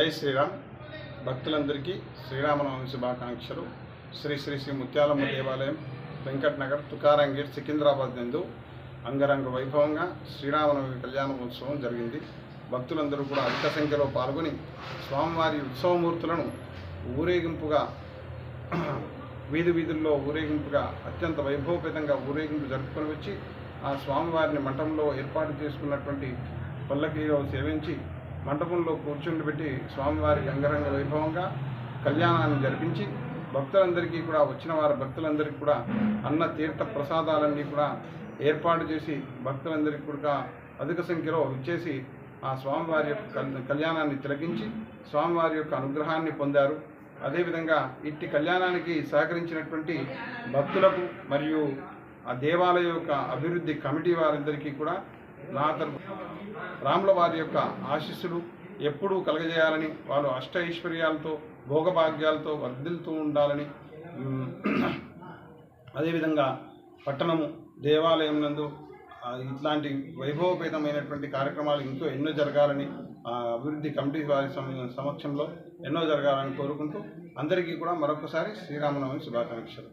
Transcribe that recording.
జై శ్రీరామ్. భక్తులందరికీ శ్రీరామనవమి శుభాకాంక్షలు. శ్రీ శ్రీ శ్రీ ముత్యాలమ్మ దేవాలయం వెంకట్ నగర్ తుకారం గేట్ సికింద్రాబాద్ నందు అంగరంగ వైభవంగా శ్రీరామనవమి కళ్యాణోత్సవం జరిగింది. భక్తులందరూ కూడా అధిక సంఖ్యలో పాల్గొని స్వామివారి ఉత్సవమూర్తులను ఊరేగింపుగా వీధి వీధుల్లో ఊరేగింపుగా అత్యంత వైభవపేతంగా ఊరేగింపు జరుపుకొని వచ్చి ఆ స్వామివారిని మఠంలో ఏర్పాటు చేసుకున్నటువంటి పల్లకీలో సేవించి మంటపంలో కూర్చుండిపెట్టి స్వామివారి అంగరంగ వైభవంగా కళ్యాణాన్ని జరిపించి భక్తులందరికీ కూడా వచ్చిన వారి భక్తులందరికీ కూడా అన్న తీర్థ ప్రసాదాలన్నీ కూడా ఏర్పాటు చేసి భక్తులందరికీ కూడా అధిక సంఖ్యలో ఇచ్చేసి ఆ స్వామివారి యొక్క కళ్యాణాన్ని తిలకించి స్వామివారి యొక్క అనుగ్రహాన్ని పొందారు. అదేవిధంగా ఇట్టి కళ్యాణానికి సహకరించినటువంటి భక్తులకు మరియు ఆ దేవాలయం యొక్క అభివృద్ధి కమిటీ వారందరికీ కూడా నా తరపు రాముల వారి యొక్క ఆశీస్సులు ఎప్పుడూ కలగజేయాలని వాళ్ళు అష్ట ఐశ్వర్యాలతో భోగభాగ్యాలతో వర్ధిల్తూ ఉండాలని అదేవిధంగా పట్టణము దేవాలయం నందు ఇట్లాంటి వైభవపేతమైనటువంటి కార్యక్రమాలు ఇంకో ఎన్నో జరగాలని అభివృద్ధి కమిటీ వారి సమ- సమక్షంలో ఎన్నో జరగాలని కోరుకుంటూ అందరికీ కూడా మరొకసారి శ్రీరామనవమి శుభాకాంక్షలు.